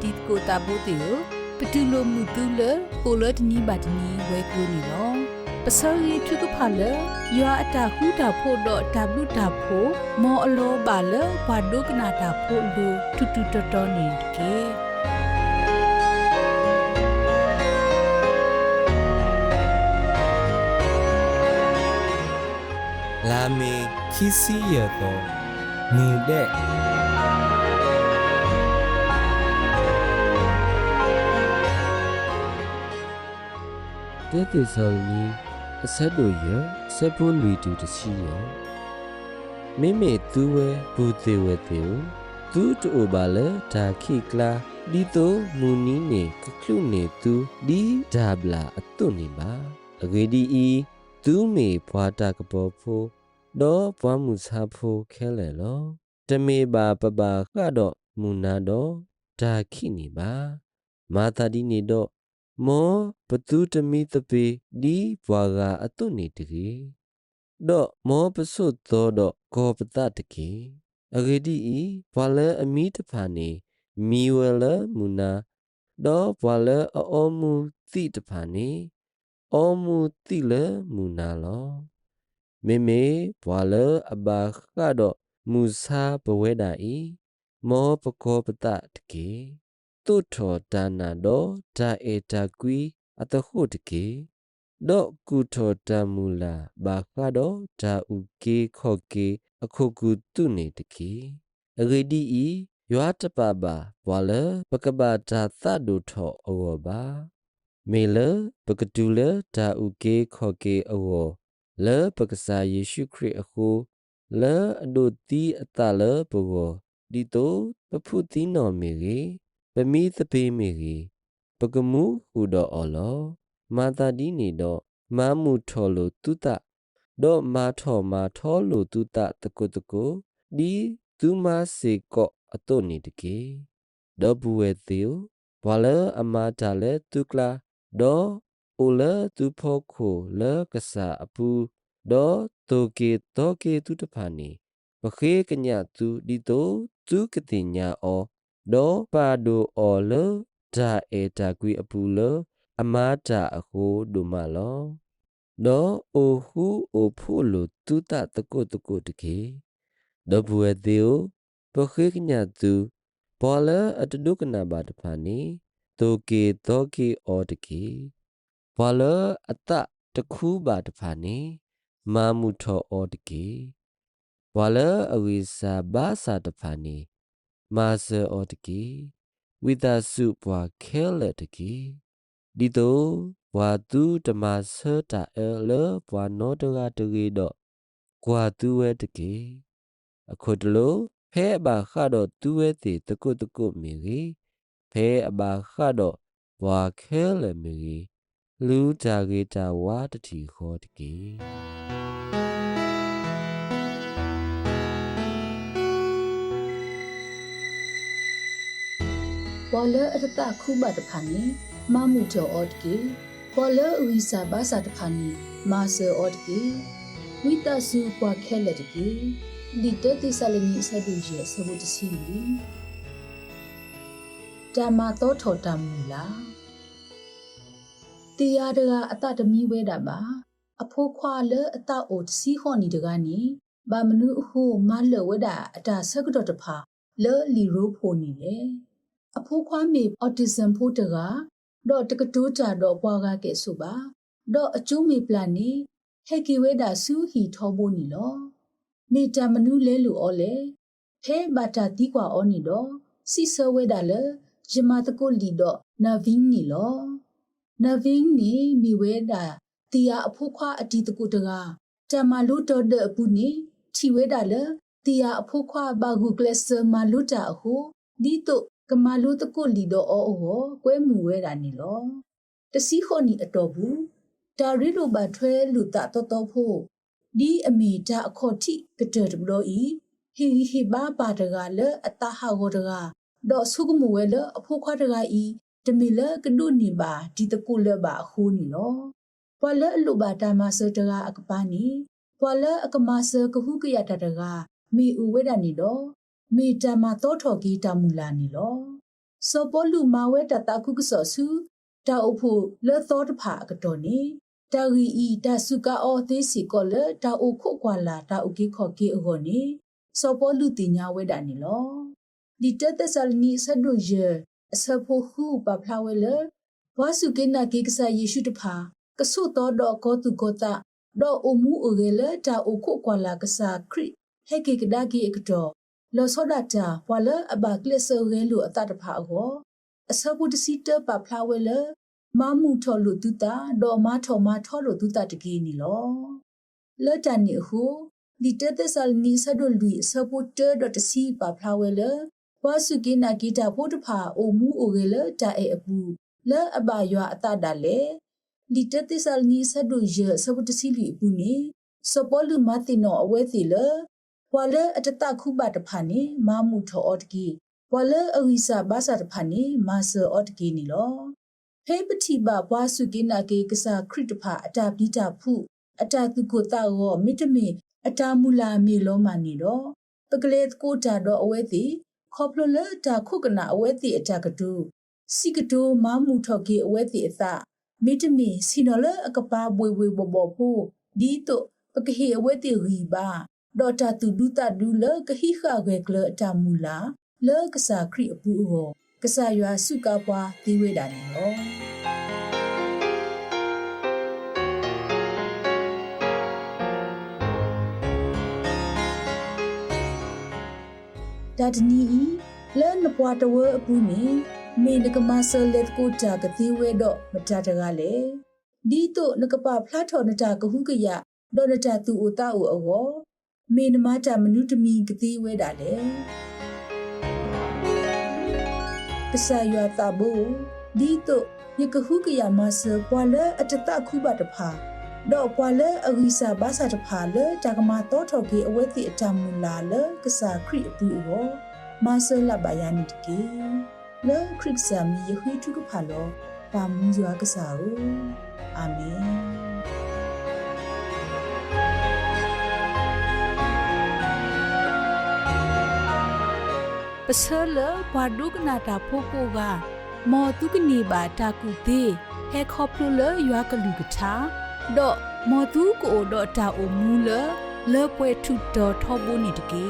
တီကိုတာဘိုတေပတူလိုမူတူလပိုလတ်နီဘတ်နီဝဲကူနီလောပစောရီထုကဖာလယွာအတာဟူတာဖို့တော့တဘလူတာဖို့မောအလောပါလဘာဒုကနာတာဖို့လူတူတူတော်တော်နေကေလာမေခီစီရတော့မူတဲ့ တဲတေဆောင်ကြီးအဆက်တို့ရဆက်ဖို့လူတူတစီရမိမေသူဝဲဘူသေးဝဲတေသူတူပါလေဒါခိကလာဒီတိုမူနီနေကခလုနေသူဒီဒါဘလာအတုနေပါအဂေဒီဤသူမေဘွာတာကပေါ်ဖိုဒေါ်ဘွားမှုစားဖိုခဲလေလောတမေပါပပကတော့မူနာတော့ဒါခိနေပါမာတာဒီနေတော့ မောဘသူတမီတပေဒီဘွာကအတုနေတကြီးတော့မောပစုတ်သောတော့ကောပတတကြီးအဂေဒီဤဘွာလဲအမီတဖာနေမီဝဲလမူနာတော့ဘွာလဲအောမူတိတဖာနေအောမူတိလမူနာလောမေမေဘွာလဲအဘာကတော့မူစာဘဝဲတာဤမောပကောပတတကြီး တုထောဒါနာတော့ဒါအေတာကွီအတဟုတကေတော့ကုထောတမူလာဘာကတော့ဒါဥကေခော့ကေအခုကုတုနေတကေအဂေဒီဤရွာတပပါဘွာလပကပဒါသဒုထောအောဘာမေလပကတူလဒါဥကေခော့ကေအောလေပကစာယေရှုခရစ်အခုလေအဒုတီအတလပကောဒီတိုပဖုတိနော်မေကြီး ပမီသပေမေကြီးပကမှုဟူတော်အော်လောမာတာဒီနေတော့မာမှုထော်လိုတုတတော့မာထော်မာထော်လိုတုတတကုတကုဒီသူမစေကော့အတုနေတကေတော့ဘူဝဲသေးဘွာလအမာတာလေတုကလာတော့အိုလသူဖို့ခိုလကဆာအပူတော့တိုကေတောကေတုတဖာနေပခေကညသူဒီတိုသူကတိညာအော ဒေါ်ပါဒိုအော်လဒါအေတာကွီအပူလအမာတာအဟိုဒုမလောဒေါ်အိုဟုအိုဖို့လိုတုတတကုတကုတကေဒဘွေဒေယပခေကညသူဘောလအတဒုကနာဘာတဖာနေတိုကေတောကေအော်တကေဘောလအတတခုဘာတဖာနေမာမှုထောအော်တကေဘောလအဝိစာဘာစာတဖာနေ မာဆာအော်တကေဝိတာစုဘွာခဲလက်တကေဒီတိုဘွာသူဓမ္မဆတာအဲလဘွာနောတကတကေတော့ကွာသူဝဲတကေအခုတလို့ဖဲအဘာခါတော့သူဝဲတေတကုတကုမီကြီးဖဲအဘာခါတော့ဘွာခဲလက်မီကြီးလူတာကေတာဝါတတီခေါ်တကေ ဘောလအတတခုဘတဖာနီမမှုကျော်အော့တကေဘောလအဝိစာဘာစာတဖာနီမာဆာအော့တကေဝိတဆုပွားခဲလက်တကေဒီတတိဆလနီဆဒူရဲ့ဆဘုတစီလီဓမ္မသောထောတမူလာတရားတကအတတမီဝဲတာပါအဖိုးခွာလအတအိုတစီဟောနီတကနေဘာမနုဟုမလဝဒအတာဆကတော့တဖာလဲလီရိုဖိုနီလေ အဖိုးခွားမေအော်တီဇမ်ဖို့တကတော့တကတိုးကြတော့ဘွားကားကဲဆိုပါတော့အကျိုးမေပလာနေဟက်ကီဝဲတာစူဟီထောဖို့နီလောမေတမနုလဲလူအော်လေဖဲဘာတာတီကွာအော်နီတော့စီဆဝဲတာလေယမတကိုလီတော့နာဗင်းနီလောနာဗင်းနီမိဝဲတာတီယာအဖိုးခွားအတီတကူတကတမလူတော်တဲ့အပူနီချီဝဲတာလေတီယာအဖိုးခွားဘာဂူကလစမလူတာဟုဒီတော့ ကမာလူတကုလီတော့အောအောကွဲမှုဝဲတာနေလောတစီခေါနီအတော်ဘူးဒါရီလိုပါထွဲလူတာတော်တော်ဖို့ဒီအမေတာအခေါ်တိကတရဘလို့ဤဟီဟီဘာပါတကလအတဟာကိုတကတော့ဆုကမှုဝဲလအဖို့ခွားတကဤတမီလကနုနေပါဒီတကုလပါအခုနီလောဘွာလအလူပါတာမဆတကအကပါနီဘွာလအကမဆကဟုကရတတကမီဥဝဲတာနီတော့ မေတ္တာမသောထော်ကြီးတမူလာနီလောစောပေါ်လူမာဝဲတတခုကစောစုတာအဖို့လေသောတဖာကတော်နေတာဂီဤတဆုကအောသေးစီကောလတာအခုကွာလာတာအကိခောကေအောနေစောပေါ်လူတင်ညာဝဲတာနေလောဒီတသက်ဆလနီဆဒုရအစဖို့ခုပပလာဝဲလဝါစုကေနာကေကဆာယေရှုတဖာကဆုတော်တော့ကောတုကောတာတော့အမှုအဂေလတာအခုကွာလာကဆာခရစ်ဟေကေကဒါကီအကတော် လောစောဒတာဝါလအဘကလစ်ဆောရဲလူအတတဖာအောအစပုတစီတပပလာဝဲလမမှုထော်လူတုတာဒေါ်မထော်မထော်လူတုတာတကီနီလောလောတန်နီဟုဒီတသက်ဆလနီဆဒိုလူစပုတဒတ်စီပပလာဝဲလဝါစုကိနာဂီတာဖို့တဖာအိုမှုအိုဂေလတာအေအပူလဲအဘယွာအတတာလေဒီတသက်ဆလနီဆဒိုရစပုတစီလီအပူနေစပေါ်လူမတိနောအဝဲစီလေ ဝါလေအတတခုပါတဖာနေမမှုထော်အော်တကီဝါလေအဝိစာဘာသာတဖာနေမဆာအော်တကီနီလောဟေပတိဘဘွားစုကိနာကေကစားခရစ်တဖာအတာပိတာဖုအတာသူကိုတာရောမိတမေအတာမူလာမေလောမာနေတော့ပကလေကိုတာတော့အဝဲတိခေါပလလတာခုကနာအဝဲတိအတာကတူစီကတူမမှုထော်ကေအဝဲတိအသမိတမေစီနော်လအကပါဘွေဝေဘဘောဖို့ဒီတော့ပကဟေအဝဲတိရီပါ ဒေါ်တာတူဒူတာဒူလကဟိခါခွဲကလအတာမူလာလောကစားခရစ်အပူဟောကစားရွာစုကားပွားဒီဝေတာနေဟောဒါတနီဤလဲနပွားတဝဲအပူနေမေနကမဆလက်ကိုတာကတိဝဲတော့မတတကလေဒီတော့နကပဖလားထော်နတာကဟုကရဒေါ်နတာသူအိုတာအိုအော မေနမတာမနုတမီကတိဝဲတာလေပစယတာဘူဒီတော့ယကဟုကရမဆပွာလဲအတတခုပါတဖာတော့ပွာလဲအဂိစာဘာသာတဖာလဲတကမာတော့ထော်ကေအဝဲတိအတမူလာလဲကစားခရစ်အပူအောမဆလဘယာနိတကေလဲခရစ်ဆာမီယဟိတုကဖာလောပါမူဇွာကစားဦးအာမင် ပစလဘာဒုကနာတာဖိုကိုကမော်တုကနေပါတာကူသေးဟဲခေါပလိုလရွာကလူကထာဒေါ်မော်သူကိုဒေါ်တာအိုမူလလေပွဲထုတော်ထောဘူးနေတကေ